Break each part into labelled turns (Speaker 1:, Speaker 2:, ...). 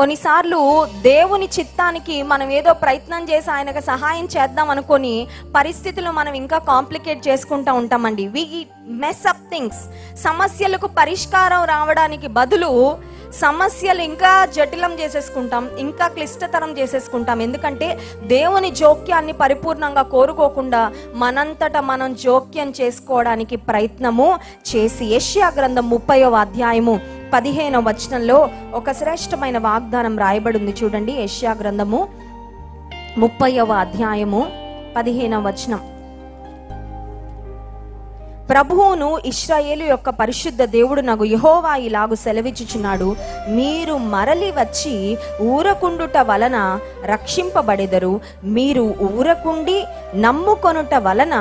Speaker 1: కొన్నిసార్లు దేవుని చిత్తానికి మనం ఏదో ప్రయత్నం చేసి ఆయనకు సహాయం చేద్దాం అనుకొని పరిస్థితులు మనం ఇంకా కాంప్లికేట్ చేసుకుంటూ ఉంటామండి. వి మెస్ అప్ థింగ్స్ సమస్యలకు పరిష్కారం రావడానికి బదులు సమస్యలు ఇంకా జటిలం చేసేసుకుంటాం ఇంకా క్లిష్టతరం చేసేసుకుంటాం. ఎందుకంటే దేవుని జోక్యాన్ని పరిపూర్ణంగా కోరుకోకుండా మనంతట మనం జోక్యం చేసుకోవడానికి ప్రయత్నము చేసి యష్యా గ్రంథం ముప్పయో అధ్యాయము పదిహేనవ వచనంలో ఒక శ్రేష్టమైన వాగ్దానం రాయబడింది. చూడండి యష్యా గ్రంథము ముప్పైవ అధ్యాయము పదిహేనవ వచనం. ప్రభువును ఇస్రాయేలు యొక్క పరిశుద్ధ దేవుడు నాకు యహోవా ఇలాగు సెలవిచ్చుచున్నాడు. మీరు మరలి వచ్చి ఊరకుండుట వలన రక్షింపబడెదరు. మీరు ఊరకుండి నమ్ముకొనుట వలన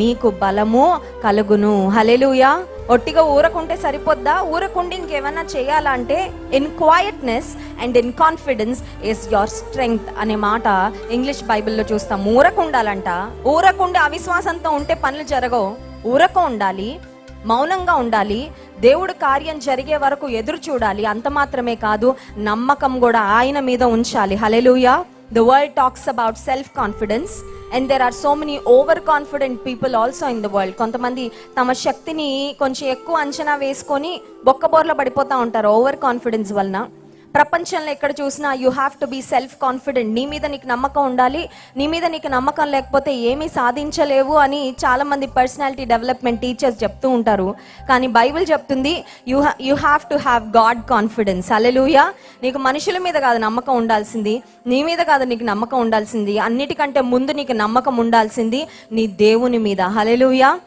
Speaker 1: మీకు బలము కలుగును. హలెలుయా ఒట్టిగా ఊరకుంటే సరిపోద్దా? ఊరకుండి ఇంకేమన్నా చేయాలంటే in quietness and in confidence is your strength అనే మాట ఇంగ్లీష్ బైబిల్లో చూస్తాం. ఊరకుండాలంట. ఊరకుండి అవిశ్వాసంతో ఉంటే పనులు జరగవు. ఊరక ఉండాలి మౌనంగా ఉండాలి దేవుడు కార్యం జరిగే వరకు ఎదురు చూడాలి అంత మాత్రమే కాదు నమ్మకం కూడా ఆయన మీద ఉంచాలి. Hallelujah the world talks about self confidence and there are so many over confident people also in the world కొంతమంది తమ శక్తిని కొంచెం ఎక్కువ అంచనా వేసుకొని బొక్కబోర్ల పడిపోతూ ఉంటారు. ఓవర్ కాన్ఫిడెన్స్ వలన ప్రపంచంలో ఎక్కడ చూసినా you have to be self confident నీ మీద నీకు నమ్మకం ఉండాలి. నీ మీద నీకు నమ్మకం లేకపోతే ఏమీ సాధించలేవు అని చాలామంది పర్సనాలిటీ డెవలప్మెంట్ టీచర్స్ చెప్తూ ఉంటారు. కానీ బైబిల్ చెప్తుంది you you have to have God confidence alleluia నీకు మనుషుల మీద కాదు నమ్మకం ఉండాల్సింది. నీ మీద కాదు నీకు నమ్మకం ఉండాల్సింది. అన్నిటికంటే ముందు నీకు నమ్మకం ఉండాల్సింది నీ దేవుని మీద. హలెలుయా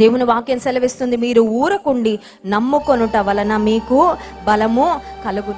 Speaker 1: దేవుని వాక్యం సెలవిస్తుంది మీరు ఊరకుండి నమ్ముకొనుట వలన మీకు బలము కలుగు